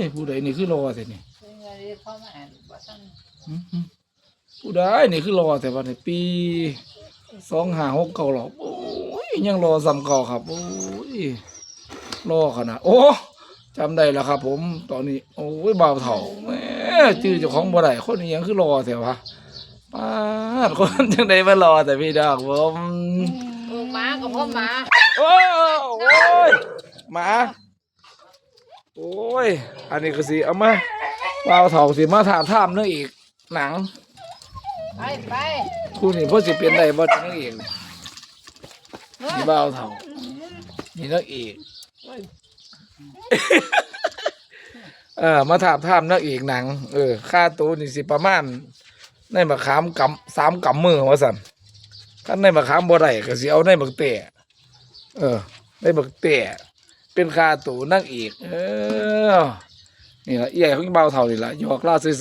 ยผู้ใดนี่คือรอแต่นี่เป็นไงเรียกเข้ามาอ่านบ่ทันอื้อหือผู้ใดนี่คือรอแต่ว่าในปีสองห้าหกเก้าหรอกโอ้ยยังรอซ้ำเก่าครับโอ้ยรอขนาดโอ้จำได้แล้วครับ ผมตอนนี้ โอ้ยบ่าวเฒ่าแหม่ชื่อเจ้าของบ่ได้คนนี้ยังคือรอแต่ว่าป้าดคนจังไดมารอแต่พี่ดอกผมเออหมากับพ่อหมาโอ้โอ้ยหมา โอ้ย อันนี้ก็สิเอามาบ่าวเฒ่าสิมาถามถามเนื้ออีก หนัง ไปไปคู่นี้พ่อสิเป็นได้บ่นักเอกนี่เฮ้ยนี่บ่าวเฒ่านี่นักเอกเออมาถามถามนักเอกหนัง เออ ค่าตัวนี่สิประมาณในมะขามกำสามกำมือว่าสั่นถ้าในมะขามบ่ได้ก็สิเอาในบักเตะเออในบักเตะ เป็นคาตูนักเอกเออ นี่ละใหญ่ของบ่าเท่านี่ละหยอกล่าซื้อ